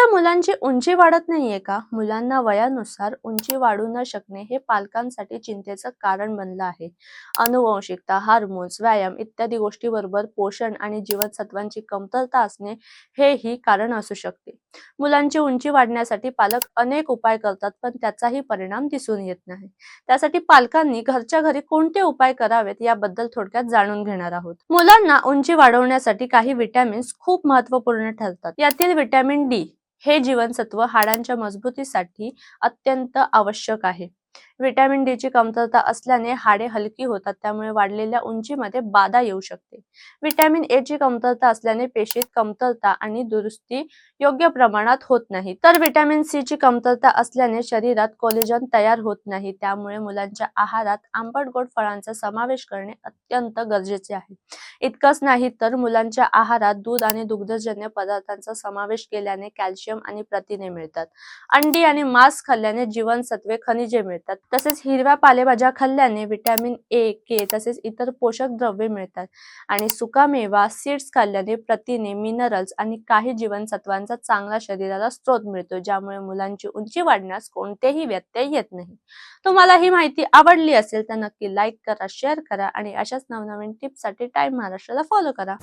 तुमच्या मुलांची उंची वाढत नाहीये का? मुलांना वयानुसार उंची वाढू न शकणे हे पालकांसाठी चिंतेचं कारण बनलं आहे. अनुवंशिकता हार्मोन्स व्यायाम इत्यादी गोष्टीबरोबर पोषण आणि जीवनसत्वांची कमतरता असणे हेही कारण असू शकते. मुलांची उंची वाढण्यासाठी पालक अनेक उपाय करतात पण त्याचाही परिणाम दिसून येत नाही. त्यासाठी पालकांनी घरच्या घरी कोणते उपाय करावेत याबद्दल थोडक्यात जाणून घेणार आहोत. मुलांना उंची वाढवण्यासाठी काही विटॅमिन्स खूप महत्त्वपूर्ण ठरतात. यातील विटॅमिन डी हे जीवनसत्व हाडांच्या मजबूतीसाठी अत्यंत आवश्यक आहे. व्हिटॅमिन डी ची कमतरता असल्याने हाडे हलकी होतात त्यामुळे वाढलेल्या उंचीमध्ये बाधा येऊ शकते. व्हिटॅमिन ए ची कमतरता असल्याने पेशीत कमतरता आणि दुरुस्ती योग्य प्रमाणात होत नाही. तर व्हिटॅमिन सी ची कमतरता असल्याने शरीरात कोलेजन तयार होत नाही त्यामुळे मुलांच्या आहारात आंबट गोड फळांचा समावेश करणे अत्यंत गरजेचे आहे. इतकंच नाही तर मुलांच्या आहारात दूध आणि दुग्धजन्य पदार्थांचा समावेश केल्याने कॅल्शियम आणि प्रथिने मिळतात. अंडी आणि मांस खाल्ल्याने जीवनसत्वे खनिजे मिळतात. तसेच हिरव्या पालेभाज्या खाल्ल्याने विटॅमिन ए के तसेच इतर पोषक द्रव्ये मिळतात. आणि सुकामेवा सीड्स खाल्ल्याने प्रथिने मिनरल्स आणि काही जीवनसत्वांचा चांगला शरीराला स्रोत मिळतो ज्यामुळे मुलांची उंची वाढण्यास कोणतेही व्यत्यय येत नाही. तुम्हाला ही माहिती आवडली असेल तर नक्की लाईक करा शेअर करा आणि अशाच नवनवीन टिप्ससाठी टाइम महाराष्ट्राला फॉलो करा.